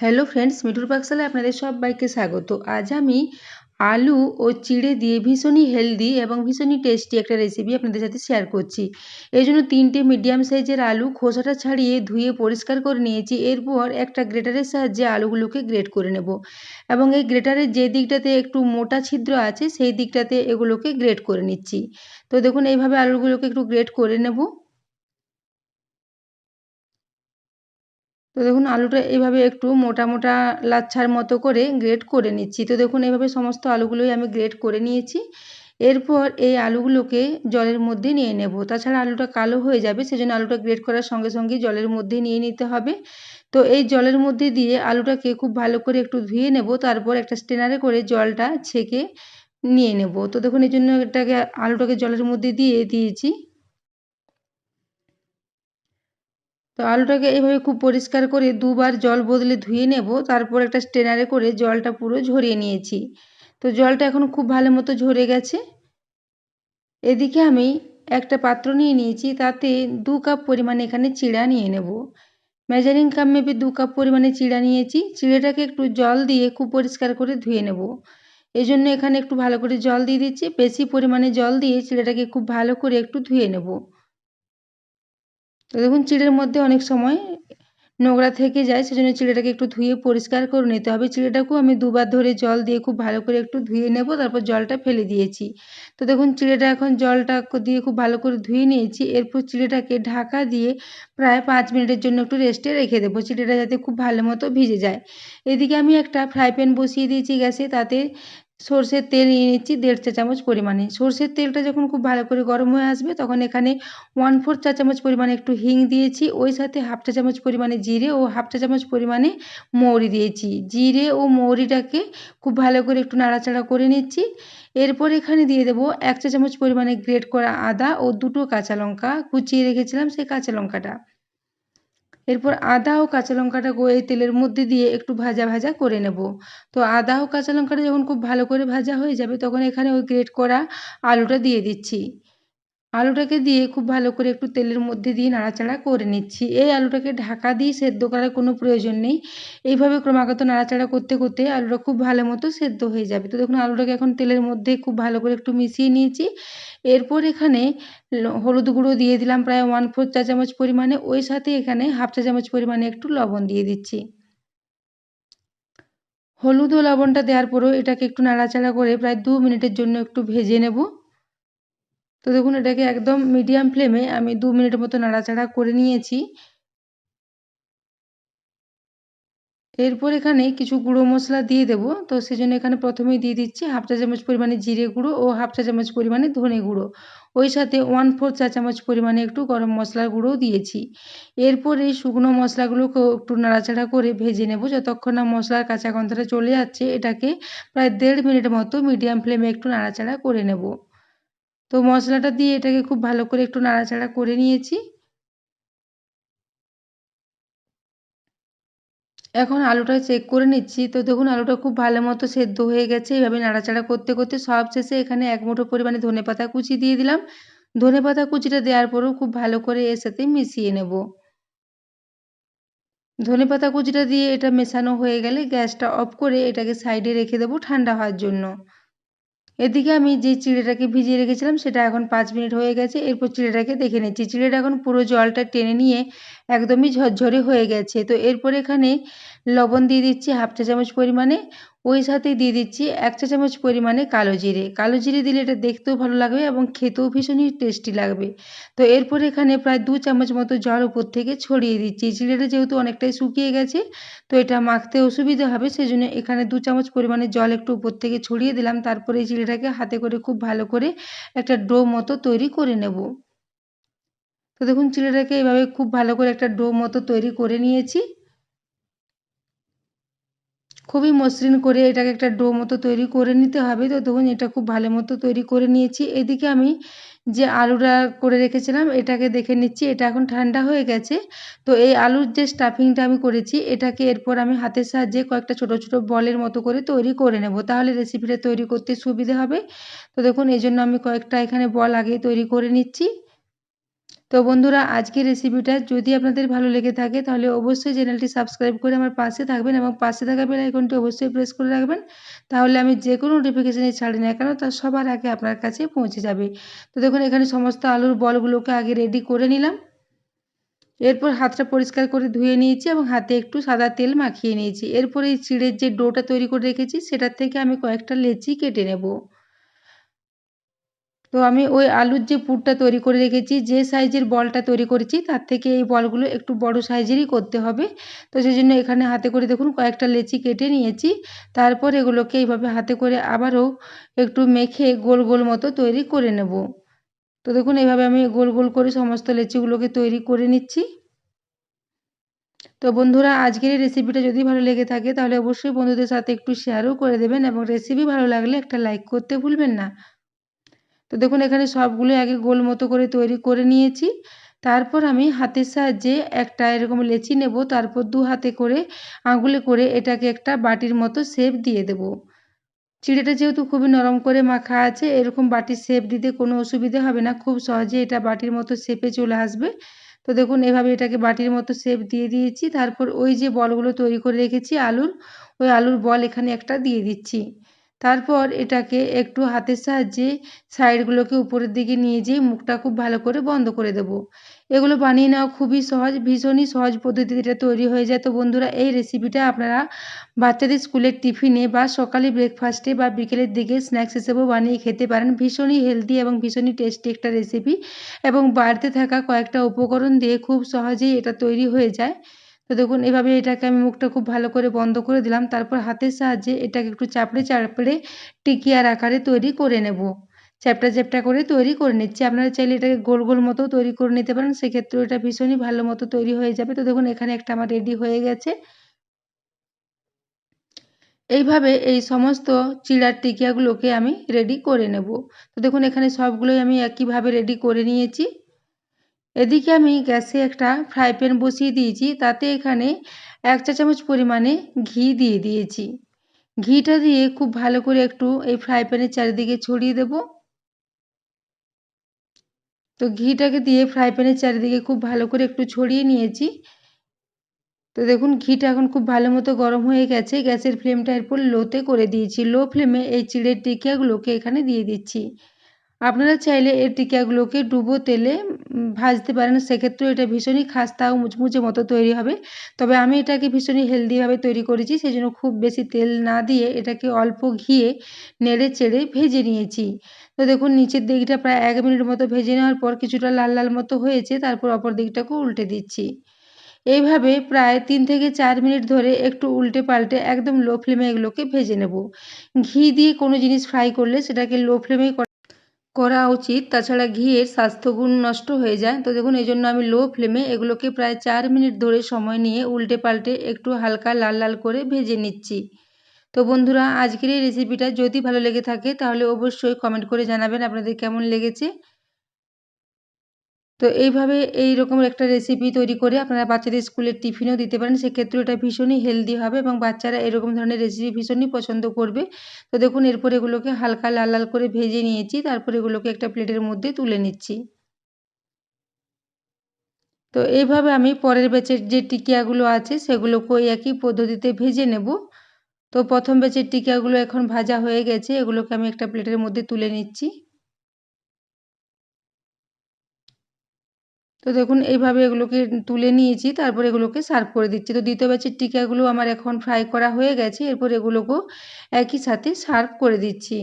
Hello friends মিঠুর পাকশালায় আপনাদের সবাইকে স্বাগত। আজ আমি আলু ও চিড়ে দিয়ে ভীষণই হেলদি এবং ভীষণই টেস্টি একটা রেসিপি আপনাদের সাথে শেয়ার করছি। এই জন্য তিনটে মিডিয়াম সাইজের আলু খোসাটা ছাড়িয়ে ধুয়ে পরিষ্কার করে নিয়েছি। এরপর একটা গ্রেটারের সাহায্যে আলুগুলোকে গ্রেট করে নেব। এবং এই গ্রেটারের যে দিকটাতে একটু মোটা ছিদ্র আছে, সেই দিকটাতে এগুলোকে গ্রেট করে নিচ্ছি। তো দেখুন, এইভাবে আলুগুলোকে একটু গ্রেট করে নেব। তো দেখুন আলুটা এইভাবে একটু মোটা মোটা লাচ্ছার মতো করে গ্রেট করে নিচ্ছি। তো দেখুন এইভাবে সমস্ত আলুগুলোই আমি গ্রেট করে নিয়েছি। এরপর এই আলুগুলোকে জলের মধ্যে নিয়ে নেব। তাছাড়া আলুটা কালো হয়ে যাবে, সেজন্য আলুটা গ্রেট করার সঙ্গে সঙ্গে জলের মধ্যে নিয়ে নিতে হবে। তো এই জলের মধ্যে দিয়ে আলুটাকে খুব ভালো করে একটু ধুয়ে নেব, তারপর একটা স্টেনারে করে জলটা ছেঁকে নিয়ে নেব। তো দেখুন এই জন্য এটাকে আলুটাকে জলের মধ্যে দিয়ে দিয়েছি। তো আলুটাকে এইভাবে খুব পরিষ্কার করে দুবার জল বদলে ধুয়ে নেব। তারপর একটা স্টেনারে করে জলটা পুরো ঝরিয়ে নিয়েছি। তো জলটা এখন খুব ভালো মতো ঝরে গেছে। এদিকে আমি একটা পাত্র নিয়ে নিয়েছি, তাতে দু কাপ পরিমাণে এখানে চিড়া নিয়ে নেব। মেজারিং কাপ মেপে দু কাপ পরিমাণে চিড়া নিয়েছি। চিড়েটাকে একটু জল দিয়ে খুব পরিষ্কার করে ধুয়ে নেব। এই জন্য এখানে একটু ভালো করে জল দিয়ে দিচ্ছি। বেশি পরিমাণে জল দিয়ে চিড়েটাকে খুব ভালো করে একটু ধুয়ে নেব। তো দেখুন, চিড়ের মধ্যে অনেক সময় নোংরা থেকে যায়, সেজন্য চিড়েটাকে একটু ধুয়ে পরিষ্কার করে নিতে হবে। চিড়েটাকেও আমি দুবার ধরে জল দিয়ে খুব ভালো করে একটু ধুয়ে নেব, তারপর জলটা ফেলে দিয়েছি। তো দেখুন, চিড়েটা এখন জলটা দিয়ে খুব ভালো করে ধুয়ে নিয়েছি। এরপর চিড়েটাকে ঢাকা দিয়ে প্রায় পাঁচ মিনিটের জন্য একটু রেস্টে রেখে দেবো, চিড়েটা যাতে খুব ভালো মতো ভিজে যায়। এদিকে আমি একটা ফ্রাই প্যান বসিয়ে দিয়েছি গ্যাসে, তাতে সর্ষের তেল নিয়ে নিচ্ছি দেড় চা চামচ পরিমাণে। সর্ষের তেলটা যখন খুব ভালো করে গরম হয়ে আসবে, তখন এখানে ওয়ান ফোর চা চামচ পরিমাণে একটু হিং দিয়েছি, ওই সাথে হাফ চা চামচ পরিমাণে জিরে ও হাফ চা চামচ পরিমাণে মৌরি দিয়েছি। জিরে ও মৌরিটাকে খুব ভালো করে একটু নাড়াচাড়া করে নিচ্ছি। এরপর এখানে দিয়ে দেবো এক চা চামচ পরিমাণে গ্রেট করা আদা ও দুটো কাঁচা লঙ্কা। কুচিয়ে রেখেছিলাম সেই কাঁচা লঙ্কাটা। এরপর আদা ও কাঁচা লঙ্কাটা এই তেলের মধ্যে দিয়ে একটু ভাজা ভাজা করে নেব। তো আদা ও কাঁচা লঙ্কাটা যখন খুব ভালো করে ভাজা হয়ে যাবে, তখন এখানে ওই গ্রেট করা আলুটা দিয়ে দিচ্ছি। আলুটাকে দিয়ে খুব ভালো করে একটু তেলের মধ্যে দিয়ে নাড়াচাড়া করে নিচ্ছি। এই আলুটাকে ঢাকা দিয়ে সেদ্ধ করার কোনো প্রয়োজন নেই। এইভাবে ক্রমাগত নাড়াচাড়া করতে করতে আলুটা খুব ভালো মতো সেদ্ধ হয়ে যাবে। তো দেখুন, আলুটাকে এখন তেলের মধ্যে খুব ভালো করে একটু মিশিয়ে নিয়েছি। এরপর এখানে হলুদ গুঁড়ো দিয়ে দিলাম প্রায় ওয়ান ফোর চা চামচ পরিমাণে। ওই সাথে এখানে হাফ চা চামচ পরিমাণে একটু লবণ দিয়ে দিচ্ছি। হলুদ ও লবণটা দেওয়ার পরেও এটাকে একটু নাড়াচাড়া করে প্রায় দু মিনিটের জন্য একটু ভেজে নেব। তো দেখুন, এটাকে একদম মিডিয়াম ফ্লেমে আমি দু মিনিটের মতো নাড়াচাড়া করে নিয়েছি। এরপর এখানে কিছু গুঁড়ো মশলা দিয়ে দেবো। তো সেজন্য এখানে প্রথমেই দিয়ে দিচ্ছি হাফ চা চামচ পরিমাণে জিরে গুঁড়ো ও হাফ চা চামচ পরিমাণে ধনে গুঁড়ো। ওই সাথে ওয়ান ফোর চা চামচ পরিমাণে একটু গরম মশলার গুঁড়োও দিয়েছি। এরপর এই শুকনো মশলাগুলোকেও একটু নাড়াচাড়া করে ভেজে নেব যতক্ষণ না মশলার কাঁচা গন্ধটা চলে যাচ্ছে এটাকে প্রায় দেড় মিনিট মতো মিডিয়াম ফ্লেমে একটু নাড়াচাড়া করে নেব। তো মশলাটা দিয়ে এটাকে খুব ভালো করে একটু নাড়াচাড়া করে নিয়েছি। এখন আলুটা চেক করে নিচ্ছি। তো দেখুন, আলুটা খুব ভালো মতো সেদ্ধ হয়ে গেছে। এইভাবে নাড়াচাড়া করতে করতে সব শেষে এখানে এক মুঠো পরিমাণে ধনে পাতা কুচি দিয়ে দিলাম। ধনে পাতা কুচিটা দেওয়ার পরেও খুব ভালো করে এর সাথে মিশিয়ে নেব। ধনে পাতা কুচিটা দিয়ে এটা মেশানো হয়ে গেলে গ্যাসটা অফ করে এটাকে সাইডে রেখে দেবো ঠান্ডা হওয়ার জন্য। এদিকে আমি যে চিড়েটাকে ভিজিয়ে রেখেছিলাম, সেটা এখন পাঁচ মিনিট হয়ে গেছে। এরপর চিড়েটাকে দেখে নিচ্ছি। চিড়েটা এখন পুরো জলটা টেনে নিয়ে একদমই ঝরঝরে হয়ে গেছে। তো এরপর এখানে লবণ দিয়ে দিচ্ছি হাফটা চামচ পরিমাণে। ওই সাথে দিয়ে দিচ্ছি এক চা চামচ পরিমাণে কালো জিরে। কালো জিরে দিলে এটা দেখতেও ভালো লাগবে এবং খেতেও ভীষণই টেস্টি লাগবে। তো এরপর এখানে প্রায় দু চামচ মতো জল উপর থেকে ছড়িয়ে দিচ্ছি। চিড়েটা যেহেতু অনেকটাই শুকিয়ে গেছে, তো এটা মাখতে অসুবিধা হবে, সেজন্য এখানে দু চামচ পরিমাণে জল একটু উপর থেকে ছড়িয়ে দিলাম। তারপরে এই চিড়েটাকে হাতে করে খুব ভালো করে একটা ডো মতো তৈরি করে নেব। তো দেখুন চিড়েটাকে এভাবে খুব ভালো করে একটা ডো মতো তৈরি করে নিয়েছি। খুবই মসৃণ করে এটাকে একটা ডো মতো তৈরি করে নিতে হবে। তো দেখুন, এটা খুব ভালো মতো তৈরি করে নিয়েছি। এদিকে আমি যে আলুটা করে রেখেছিলাম, এটাকে দেখে নিচ্ছি। এটা এখন ঠান্ডা হয়ে গেছে। তো এই আলুর যে স্টাফিংটা আমি করেছি, এটাকে এরপর আমি হাতের সাহায্যে কয়েকটা ছোট ছোট বলের মতো করে তৈরি করে নেব। তাহলে রেসিপিটা তৈরি করতে সুবিধে হবে। তো দেখুন এই জন্য আমি কয়েকটা এখানে বল আগে তৈরি করে নিচ্ছি। তো বন্ধুরা, আজকের রেসিপিটা যদি আপনাদের ভালো লেগে থাকে, তাহলে অবশ্যই চ্যানেলটি সাবস্ক্রাইব করে আমার পাশে থাকবেন এবং পাশে থাকা বেল আইকনটি অবশ্যই প্রেস করে রাখবেন। তাহলে আমি যে কোনো নোটিফিকেশানে ছাড়ি না কেন, তা সবার আগে আপনার কাছে পৌঁছে যাবে। তো দেখুন, এখানে সমস্ত আলুর বলগুলোকে আগে রেডি করে নিলাম। এরপর হাতটা পরিষ্কার করে ধুয়ে নিয়েছি এবং হাতে একটু সাদা তেল মাখিয়ে নিয়েছি। এরপর এই চিড়ের যে ডোটা তৈরি করে রেখেছি, সেটার থেকে আমি কয়েকটা লেচি কেটে নেব। তো আমি ওই আলুর যে পুরটা তৈরি করে রেখেছি, যে সাইজের বলটা তৈরি করেছি, তার থেকে এই বলগুলো একটু বড় সাইজেরই করতে হবে। তো সেই জন্য এখানে হাতে করে দেখুন কয়েকটা লেচি কেটে নিয়েছি। তারপর এগুলোকে এইভাবে হাতে করে আবারও একটু মেখে গোল গোল মতো তৈরি করে নেব। তো দেখুন এইভাবে আমি গোল গোল করে সমস্ত লেচিগুলোকে তৈরি করে নিচ্ছি। তো বন্ধুরা, আজকের এই রেসিপিটা যদি ভালো লেগে থাকে, তাহলে অবশ্যই বন্ধুদের সাথে একটু শেয়ারও করে দেবেন এবং রেসিপি ভালো লাগলে একটা লাইক করতে ভুলবেন না। তো দেখুন, এখানে সবগুলো আগে গোল মতো করে তৈরি করে নিয়েছি। তারপর আমি হাতের সাহায্যে একটা এরকম লেচি নেব, তারপর দু হাতে করে আঙুলে করে এটাকে একটা বাটির মতো শেপ দিয়ে দেব। চিড়েটা যেহেতু খুবই নরম করে মাখা আছে, এরকম বাটির শেপ দিতে কোনো অসুবিধে হবে না, খুব সহজে এটা বাটির মতো শেপে চলে আসবে। তো দেখুন, এভাবে এটাকে বাটির মতো শেপ দিয়ে দিয়েছি। তারপর ওই যে বলগুলো তৈরি করে রেখেছি, আলুর, ওই আলুর বল এখানে একটা দিয়ে দিচ্ছি। তারপর এটাকে একটু হাতের সাহায্যে সাইডগুলোকে উপরের দিকে নিয়ে যেয়ে মুখটা খুব ভালো করে বন্ধ করে দেবো। এগুলো বানিয়ে নেওয়া খুবই সহজ, ভীষণই সহজ পদ্ধতিতে এটা তৈরি হয়ে যায়। তো বন্ধুরা, এই রেসিপিটা আপনারা বাচ্চাদের স্কুলের টিফিনে বা সকালে ব্রেকফাস্টে বা বিকেলের দিকে স্ন্যাক্স হিসেবেও বানিয়ে খেতে পারেন। ভীষণই হেলদি এবং ভীষণই টেস্টি একটা রেসিপি এবং বাড়িতে থাকা কয়েকটা উপকরণ দিয়ে খুব সহজেই এটা তৈরি হয়ে যায়। তো দেখুন, এভাবে এটাকে আমি মুখটা খুব ভালো করে বন্ধ করে দিলাম। তারপর হাতের সাহায্যে এটাকে একটু চাপড়ে চাপড়ে টিকিয়ার আকারে তৈরি করে নেব। চ্যাপটা চ্যাপটা করে তৈরি করে নিচ্ছি। আপনারা চাইলে এটাকে গোল গোল মতো তৈরি করে নিতে পারেন। সেক্ষেত্রেও এটা ভীষণই ভালো মতো তৈরি হয়ে যাবে। তো দেখুন, এখানে একটা আমার রেডি হয়ে গেছে। এইভাবে এই সমস্ত চিড়ার টিকিয়াগুলোকে আমি রেডি করে নেব। তো দেখুন, এখানে সবগুলোই আমি একইভাবে রেডি করে নিয়েছি। এদিকে আমি গ্যাসে একটা ফ্রাই প্যান বসিয়ে দিয়েছি, তাতে এখানে এক চা চামচ পরিমাণে ঘি দিয়ে দিয়েছি। ঘিটা দিয়ে খুব ভালো করে একটু এই ফ্রাই প্যানের চারিদিকে ছড়িয়ে দেব। তো ঘিটাকে দিয়ে ফ্রাই প্যানের চারিদিকে খুব ভালো করে একটু ছড়িয়ে নিয়েছি। তো দেখুন, ঘিটা এখন খুব ভালো মতো গরম হয়ে গেছে। গ্যাসের ফ্লেমটা এরপর লোতে করে দিয়েছি। লো ফ্লেমে এই চিড়ের টিকিয়াগুলোকে এখানে দিয়ে দিচ্ছি। আপনারা চাইলে এর টিকিয়াগুলোকে ডুবো তেলে ভাজতে পারেন। সেক্ষেত্রেও এটা ভীষণই খাস্তা ও মুচমুচে মতো তৈরি হবে। তবে আমি এটাকে ভীষণই হেলদিভাবে তৈরি করেছি সেই জন্য খুব বেশি তেল না দিয়ে এটাকে অল্প ঘিয়ে নেড়ে চেড়ে ভেজে নিয়েছি। তো দেখুন, নিচের দিকটা প্রায় এক মিনিট মতো ভেজে নেওয়ার পর কিছুটা লাল লাল মতো হয়েছে, তারপর অপর দিকটাকেও উল্টে দিচ্ছি। এইভাবে প্রায় তিন থেকে চার মিনিট ধরে একটু উল্টে পাল্টে একদম লো ফ্লেমে এগুলোকে ভেজে নেব। ঘি দিয়ে কোনো জিনিস ফ্রাই করলে সেটাকে লো ফ্লেমেই করা উচিত। তাছাড়া ঘিয়ের স্বাস্থ্যগুণ নষ্ট হয়ে যায়। তো দেখুন, এই জন্য আমি লো ফ্লেমে এগুলোকে প্রায় চার মিনিট ধরে সময় নিয়ে উল্টে পাল্টে একটু হালকা লাল লাল করে ভেজে নিচ্ছি। তো বন্ধুরা, আজকের এই রেসিপিটা যদি ভালো লেগে থাকে, তাহলে অবশ্যই কমেন্ট করে জানাবেন আপনাদের কেমন লেগেছে। তো এইভাবে এই রকমের একটা রেসিপি তৈরি করে আপনারা বাচ্চাদের স্কুলের টিফিনও দিতে পারেন। সেক্ষেত্রে এটা ভীষণই হেলদি হবে এবং বাচ্চারা এরকম ধরনের রেসিপি ভীষণই পছন্দ করবে। তো দেখুন, এরপর এগুলোকে হালকা লাল লাল করে ভেজে নিয়েছি, তারপর এগুলোকে একটা প্লেটের মধ্যে তুলে নিচ্ছি। তো এইভাবে আমি পরের ব্যাচের যে টিকিয়াগুলো আছে সেগুলোকে ওই একই পদ্ধতিতে ভেজে নেব। তো প্রথম ব্যাচের টিকিয়াগুলো এখন ভাজা হয়ে গেছে, এগুলোকে আমি একটা প্লেটের মধ্যে তুলে নিচ্ছি। তো দেখুন, এইভাবে এগুলোকে তুলে নিয়েছি, তারপর এগুলোকে সার্ভ করে দিচ্ছি। তো দ্বিতীয় ব্যাচের টিকাগুলো আমার এখন ফ্রাই করা হয়ে গেছে, এরপর এগুলোকেও একই সাথে সার্ভ করে দিচ্ছি।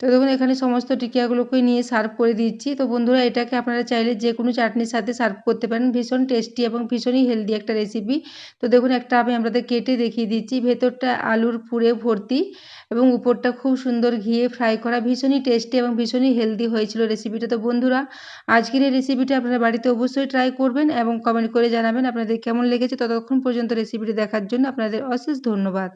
তো দেখুন, এখানে সমস্ত টিকিয়াগুলোকে নিয়ে সার্ভ করে দিচ্ছি। তো বন্ধুরা, এটাকে আপনারা চাইলে যে কোনো চাটনির সাথে সার্ভ করতে পারেন। ভীষণ টেস্টি এবং ভীষণই হেলদি একটা রেসিপি তো দেখুন, একটা আমি আপনাদের কেটে দেখিয়ে দিচ্ছি। ভেতরটা আলুর পুরে ভর্তি এবং উপরটা খুব সুন্দর ঘিয়ে ফ্রাই করা। ভীষণই টেস্টি এবং ভীষণই হেলদি হয়েছিল রেসিপিটা তো বন্ধুরা, আজকের এই রেসিপিটা আপনারা বাড়িতে অবশ্যই ট্রাই করবেন এবং কমেন্ট করে জানাবেন আপনাদের কেমন লেগেছে। ততক্ষণ পর্যন্ত রেসিপিটি দেখার জন্য আপনাদের অশেষ ধন্যবাদ।